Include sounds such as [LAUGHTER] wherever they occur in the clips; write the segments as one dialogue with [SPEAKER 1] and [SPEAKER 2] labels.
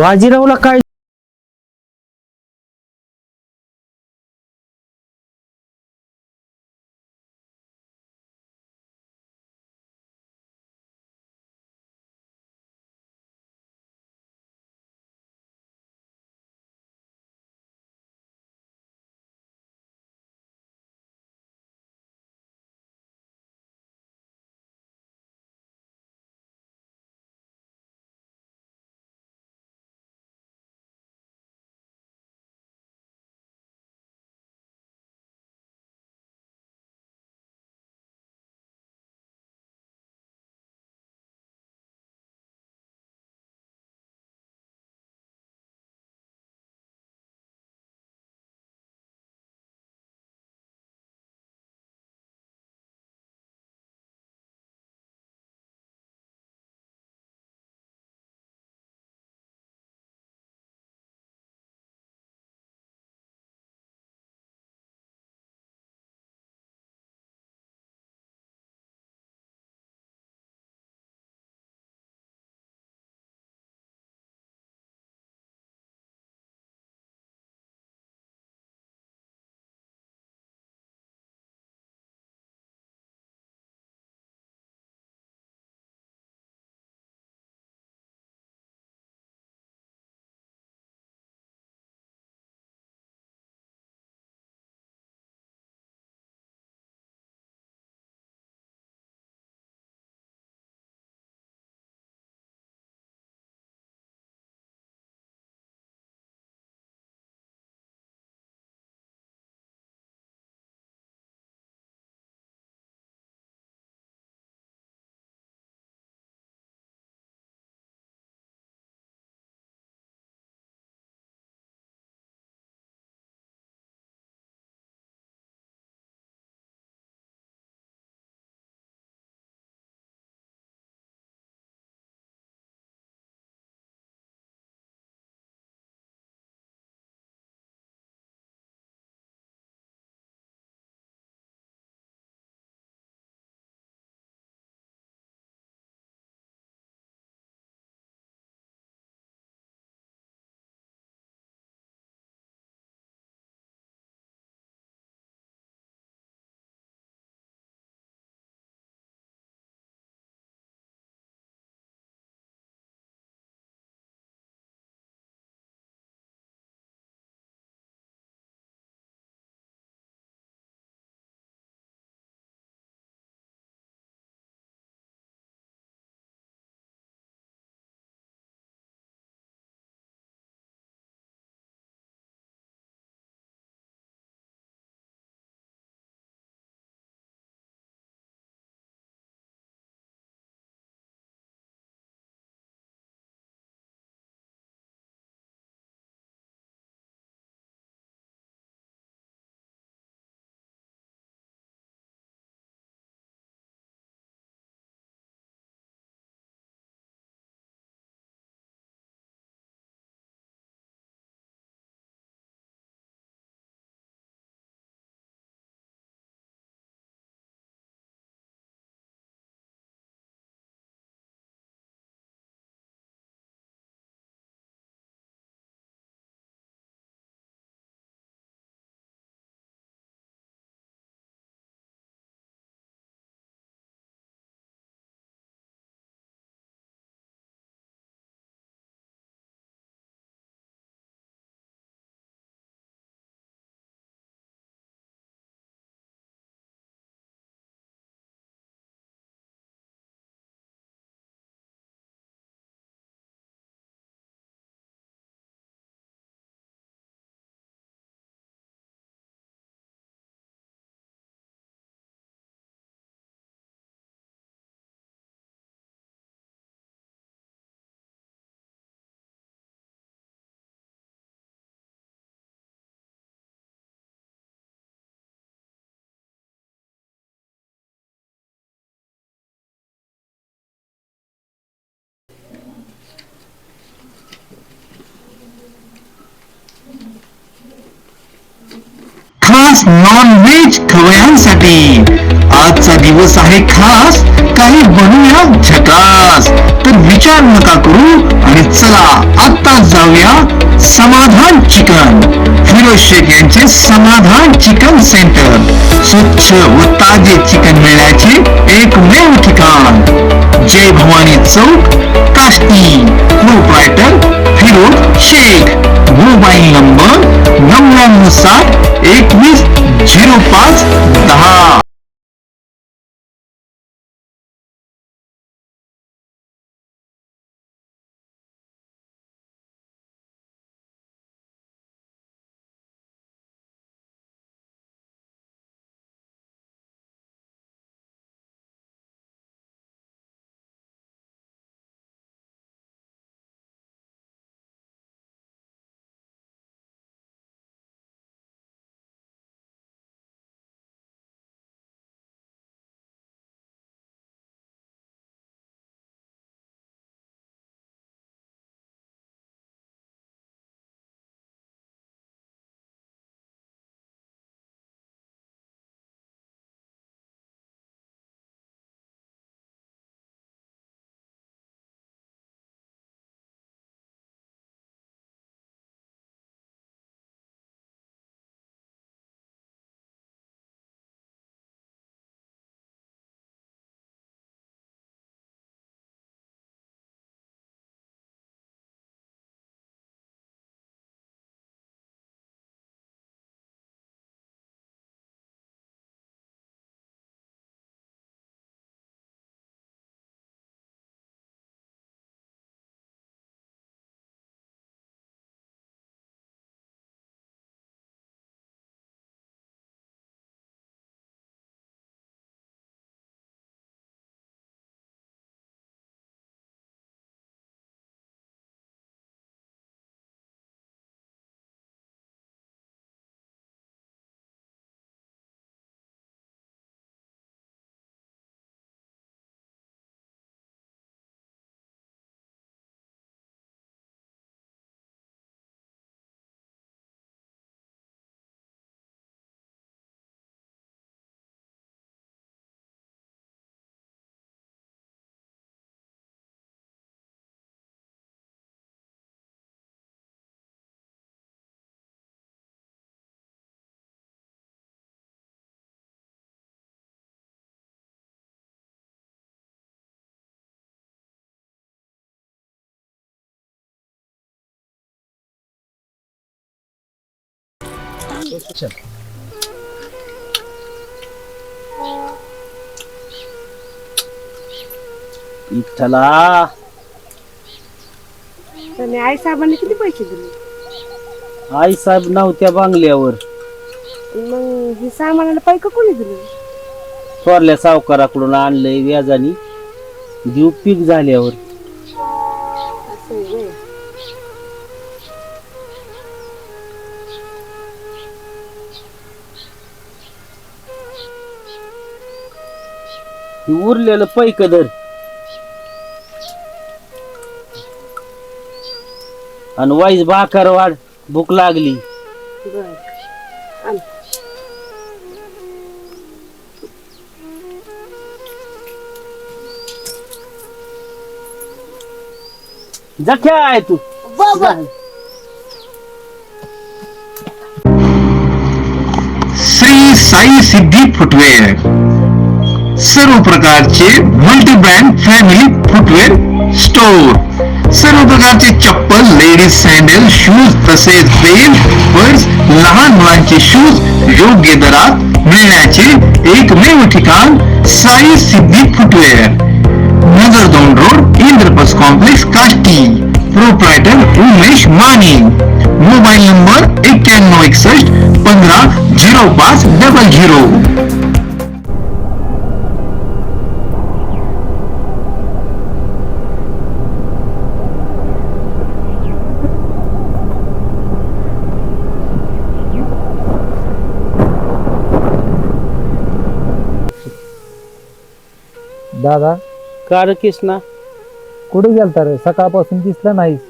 [SPEAKER 1] बाजीरावला काय
[SPEAKER 2] खास non veg खवयांसाठी.
[SPEAKER 3] आजचा दिवस आहे खास काही बनूया झकास तर विचार नका करू आणि चला आता जाऊया समाधान चिकन. फिरोज शेख यांचे समाधान चिकन सेंटर. स्वच्छ व ताजे चिकन मिळण्याचे एकमेव ठिकाण. Jai Bhavani Chowk Kashti. Proprietor Firoz Shaikh. Mobile number नव्याण्णव साठ एकवीस झिरो पाच दहा.
[SPEAKER 1] विठ्ठला
[SPEAKER 4] आणि आई साहेबांनी किती पैसे दिले
[SPEAKER 1] आई साहेब नव्हत्या बांगल्यावर
[SPEAKER 4] मग ही सामानाला पैक कोणी दिले
[SPEAKER 1] थोरल्या सावकाराकडून आणलंय व्याजानी जीव पीक झाल्यावर उरलेलं पैक धर आणि वाईस भाकर वाढ भूक लागली. जख्या आहे तू.
[SPEAKER 3] श्री साई सिद्धी फुटवेअर सर्व प्रकारचे multi brand family footwear store सर्व प्रकारचे चप्पल लेडीज सँडल शूज तसेच बेल पर्स लहान मुलांचे शूज योग्य दरात मिळण्याचे एकमेव ठिकाण साई सिद्धी फुटवेअर नगर दोन road इंद्रपस complex Kashti. Proprietor Umesh Mane. Mobile number एक्क्याण्णव एकसष्ट पंधरा झिरो पाच डबल झिरो
[SPEAKER 5] दादा?
[SPEAKER 1] कार किसना
[SPEAKER 5] कुठे गेलता रे? सकाळपासून दिसला नाहीस.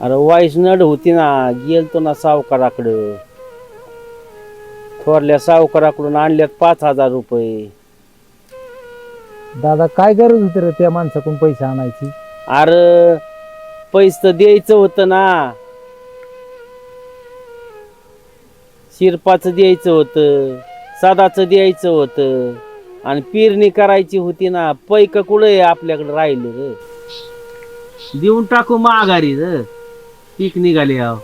[SPEAKER 1] अरे वाईस नड होती ना गेलतो ना सावकाराकडं. थोरल्या सावकाराकडून आणल्यात पाच हजार रुपये.
[SPEAKER 5] दादा काय गरज होती रे त्या माणसाकडून पैसे आणायची?
[SPEAKER 1] अरे पैसे तर द्यायचं होतं ना. शिरपाचं द्यायचं होतं सदाचं द्यायचं होतं. आणि पेरणी करायची होती ना पैक कुठं आपल्याकडे राहिलं र? देऊन टाकू माघारी र. पीक निघाले आहो.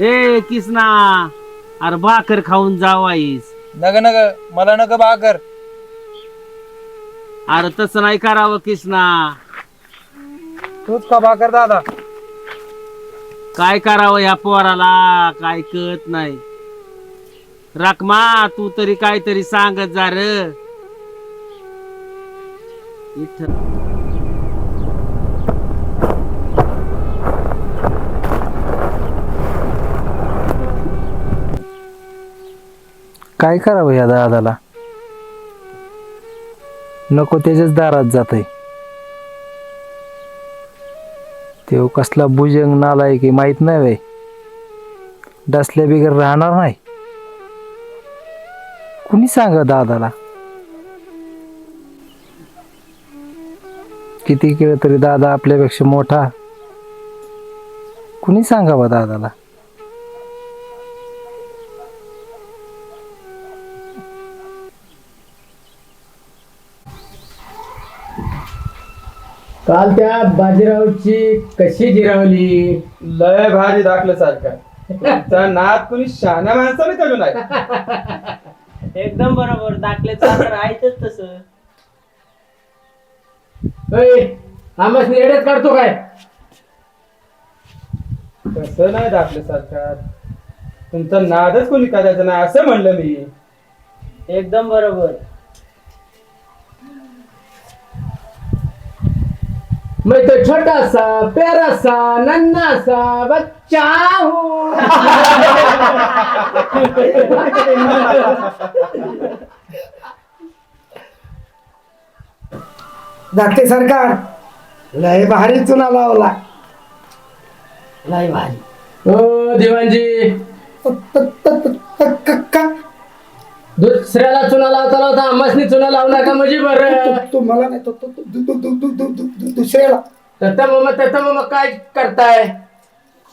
[SPEAKER 1] ए किसना अरे भाकर खाऊन जावाईस
[SPEAKER 6] नग नग मला नग बाकर
[SPEAKER 1] अरे तसं नाही करावं किसना.
[SPEAKER 6] तूच का बाकर दादा.
[SPEAKER 1] काय करावं या पोराला? काय कळत नाही. रकमा तू तरी काहीतरी सांगत जा र. इथं.
[SPEAKER 5] काय करावं या दादाला? नको त्याच्याच दारात जात आहे तो कसला भुजंग नालाय की माहीत नाही बाई. डसल्या बिगर राहणार नाही. कुणी सांग दादाला? किती केलं तरी दादा आपल्यापेक्षा मोठा? कुणी सांगावं दादाला?
[SPEAKER 7] काल त्या बाजीरावची कशी जिरावली?
[SPEAKER 6] लय भारी दाखलं सारखा. त्या नाद कुणी शहाण्या माणसाने चालू नाही. [LAUGHS]
[SPEAKER 1] एकदम बरोबर दाखले आहेतच तस.
[SPEAKER 7] आमस निरड्यात काढतो काय?
[SPEAKER 6] तसं नाही दाखलं सारखा. तुमचा नादच कोणी करायचा नाही असं म्हणलं मी.
[SPEAKER 1] एकदम बरोबर.
[SPEAKER 7] मैं तो छोटा सा प्यारा सा नन्ना सा बच्चा हूँ
[SPEAKER 8] धाकटे सरकार. लय भारी चुना लावला.
[SPEAKER 7] लय भारी. ओ
[SPEAKER 8] क- का
[SPEAKER 7] दुसऱ्याला चुना लावता लावता आम्हासनी चुना लावू नका म्हणजे बरं.
[SPEAKER 8] तु- तुम्हाला नाही तो तो- तो- दु- दु- दु- दु- दु- दु- दुसऱ्याला.
[SPEAKER 7] तत्ता मग तत्ता मग काय करताय?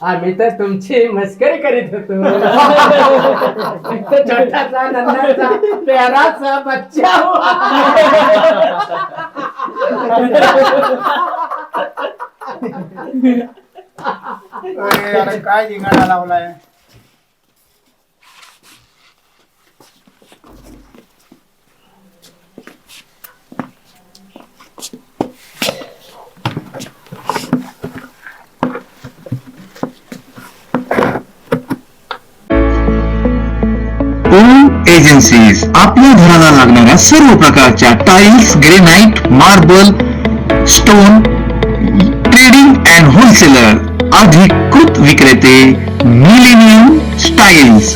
[SPEAKER 7] आम्ही तर तुमची मस्करी करीत होतो. तो छोटासा नन्नाचा प्याराचा बच्चा
[SPEAKER 8] काय धिंगाणा लावलाय?
[SPEAKER 3] एजन्सीज आपल्या घराला लागणाऱ्या सर्व प्रकारच्या tiles granite marble stone trading and wholesaler अधिकृत विक्रेते मिलेनियम स्टाईल्स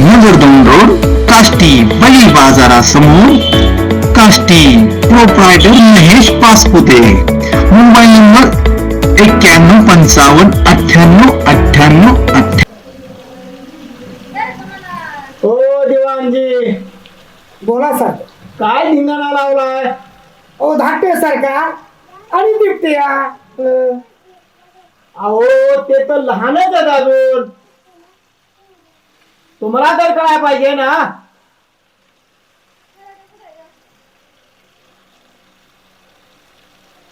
[SPEAKER 3] नगर दोन रोड काष्टी बळी बाजारासमोर Kashti proprietor Mahesh Pasupate. Mobile number एक्क्याण्णव पंचावन्न अठ्ठ्याण्णव अठ्ठ्याण्णव अठ्ठ्याण्णव
[SPEAKER 7] हो दिवाणजी
[SPEAKER 8] बोला सर.
[SPEAKER 7] काय धिंगाणा लावलाय?
[SPEAKER 8] ओ धाकटे सरकार आणि अं,
[SPEAKER 7] अहो ते तर लहानच आहेत अजून. तुम्हाला तर काय पाहिजे ना?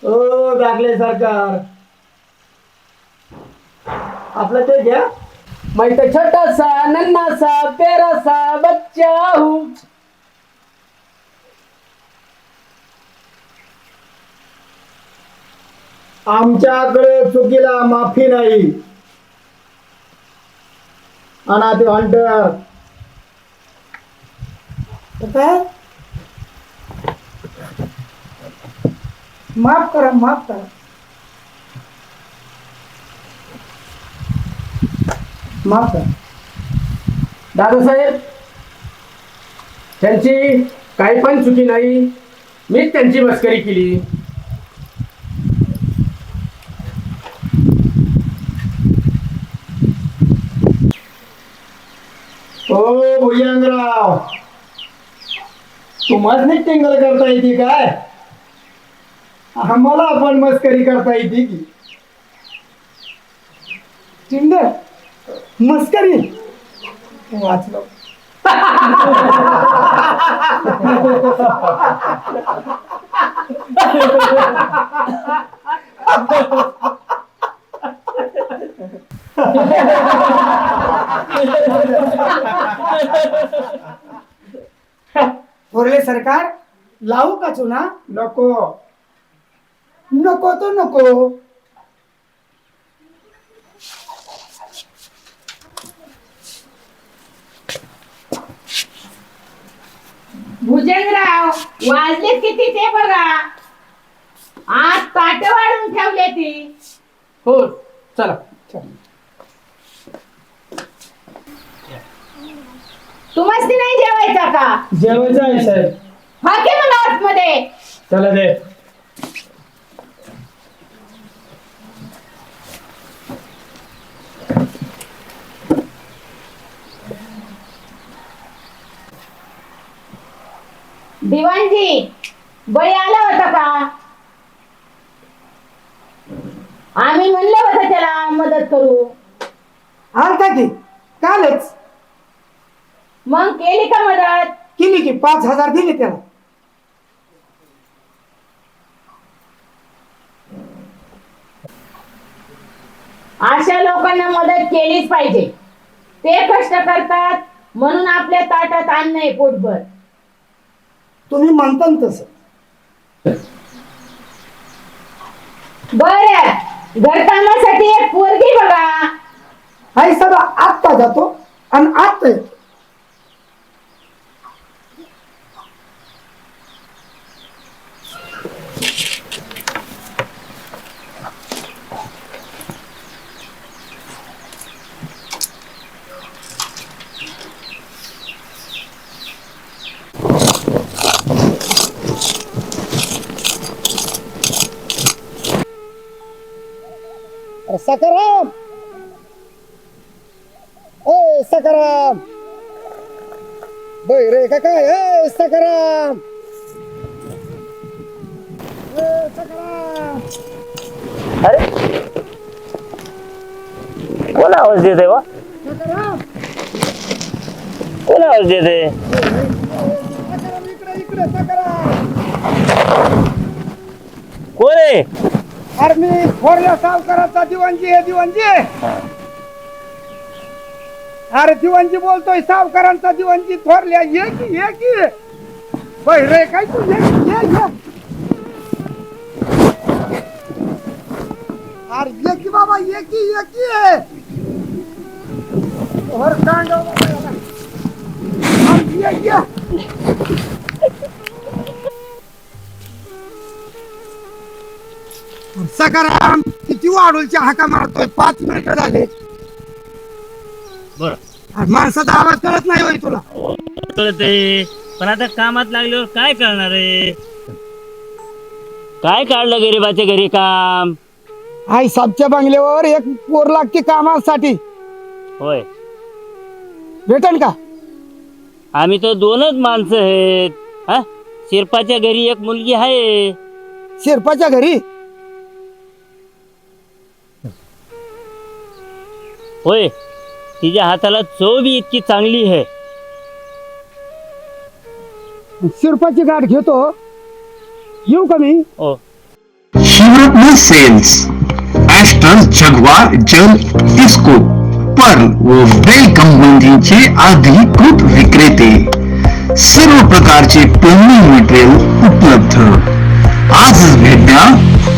[SPEAKER 7] ओ दाखले सरकार. आपलं ते घ्या. मैं तो छोटा सा नन्ना सा प्यारा सा बच्चा हूँ. आमच्याकडे चुकीला माफी नाही. अनाथ हंटर.
[SPEAKER 8] काय? माफ करा माफ करा. माफ
[SPEAKER 7] दादासाहेब त्यांची काही पण चुकी नाही. मीच त्यांची मस्करी केली.
[SPEAKER 8] ओ भुजंगराव तुम्हाच नीट करता येते काय? आम्हाला आपण मस्करी करता येते की. टिंगल? मस्करी. वाचलो. थोरले सरकार लावू का चुना? नको. नको तो नको.
[SPEAKER 4] भुजंगराव वाजले किती ते बघा. आज ताट वाढून ठेवले ती.
[SPEAKER 7] हो चला.
[SPEAKER 4] तुम्हाला नाही जेवायचा का?
[SPEAKER 8] जेवायचं आहे साहेब.
[SPEAKER 4] हा की मग आतमध्ये?
[SPEAKER 8] चला दे.
[SPEAKER 4] दिवाणजी बळी आला होता का? आम्ही म्हणलं होतं त्याला मदत करू.
[SPEAKER 8] आलता की? कालच.
[SPEAKER 4] मग केली का मदत?
[SPEAKER 8] केली की पाच हजार दिले त्याला.
[SPEAKER 4] अशा लोकांना मदत केलीच पाहिजे. ते कष्ट करतात म्हणून आपल्या ताटात अन्न आहे पोटभर.
[SPEAKER 8] तुम्ही म्हणता तसं.
[SPEAKER 4] बर. घरकामासाठी एक पोरगी बघा.
[SPEAKER 8] हाय सगळा आत्ता जातो आणि आत्ता येतो. सकाराम ए सकाराम बै रे का काय? ए सकाराम ए सकाराम
[SPEAKER 1] कोण आवाज देते वा?
[SPEAKER 8] सकाराम
[SPEAKER 1] कोण आवाज देते
[SPEAKER 8] सकाराम इकडे इकडे सकाराम
[SPEAKER 1] कोण आहे?
[SPEAKER 8] अरे मी थोरल्या सावकाराचा दिवाणजी आहे दिवाणजी अरे दिवाणजी बोलतोय सावकारांचा दिवाणजी थोरल्या ये की ये की. बै रे काय तू ये ये ये. अरे ये की बाबा ये की ये की. और कांड अरे ये ये सकाराम किती वाढूलच्या हाका मारतोय? पाच मिनिट झाले.
[SPEAKER 9] बर.
[SPEAKER 8] माणसाचा आवाज कळत नाही होय तुला.
[SPEAKER 9] कळते पण आता कामात लागल्यावर काय करणार आहे? काय काढलं गरीबाच्या घरी काम?
[SPEAKER 8] आई साबच्या बंगल्यावर एक पोर लागते कामासाठी.
[SPEAKER 9] होय.
[SPEAKER 8] भेटन का?
[SPEAKER 9] आम्ही तर दोनच माणसं आहेत. हा? शिरपाच्या घरी एक मुलगी आहे.
[SPEAKER 8] शिरपाच्या घरी?
[SPEAKER 9] होय तिच्या हाताला चव बी इतकी चांगली आहे.
[SPEAKER 8] शिरपाची गाठ घेतो. येऊ का मी?
[SPEAKER 9] हो.
[SPEAKER 3] शिवरत्न सेल्स ऍस्टर जगवार जल डिस्को पर्ल व बेल कंपनीचे अधिकृत विक्रेते. सर्व प्रकारचे प्लंबिंग मटेरियल उपलब्ध. आजच भेट द्या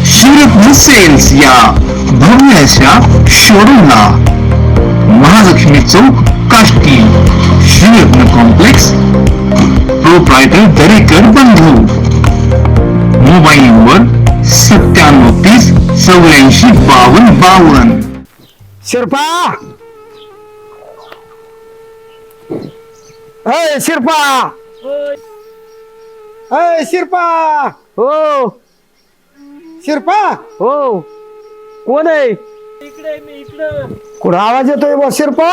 [SPEAKER 3] शिवरत्न सेल्स या भव्य अशा शोरूमला महालक्ष्मी चौक काष्टी. शिवरत्न कॉम्प्लेक्स प्रोप्रायटर दरेकर बंधू. मोबाईल नंबर सत्त्याण्णव तीस चौऱ्याऐंशी बावन्न बावन्न.
[SPEAKER 8] शिरपा! अय शिरपा! अय शिरपा!
[SPEAKER 1] हो.
[SPEAKER 8] शिरपा!
[SPEAKER 1] हो. कोण आहे?
[SPEAKER 8] कुठं आवाज येतोय बा शिरपा?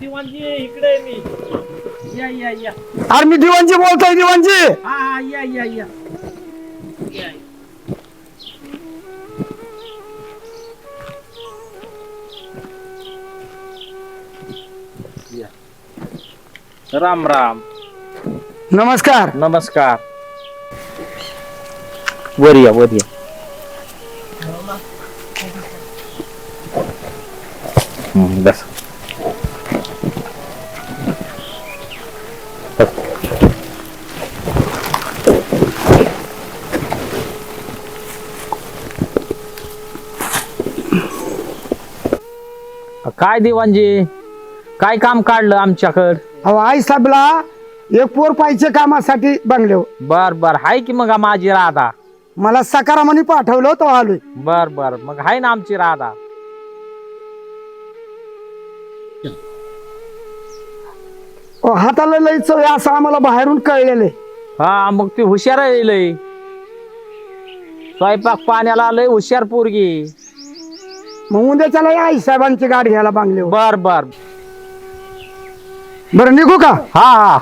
[SPEAKER 10] दिवाणजी इकडे आहे मी. या या या.
[SPEAKER 8] अरे मी दिवाणजी बोलतोय दिवाणजी.
[SPEAKER 10] हा हा या या या या. या. राम राम.
[SPEAKER 8] नमस्कार.
[SPEAKER 10] नमस्कार. वर या वर या. बस. काय दिवाणजी? काय काम काढलं आमच्याकड?
[SPEAKER 8] अहो आई साहेबला एक पोर पाहिजे कामासाठी बंगले
[SPEAKER 10] बर बर. हाय की मग माझी राधा?
[SPEAKER 8] मला सकारामाने पाठवलं तो आलोय.
[SPEAKER 10] बर बर. मग हाय ना आमची राधा.
[SPEAKER 8] हाताला लय चव आहे असं आम्हाला बाहेरून कळलेलं आहे.
[SPEAKER 10] हा मग ती हुशार आहे लय. स्वयंपाक पाण्याला लय हुशार पोरगी.
[SPEAKER 8] मग उद्याच्याला या आई साहेबांची गाडी घ्यायला बांगले
[SPEAKER 10] बर बर.
[SPEAKER 8] बरं निघू का?
[SPEAKER 10] हा हा.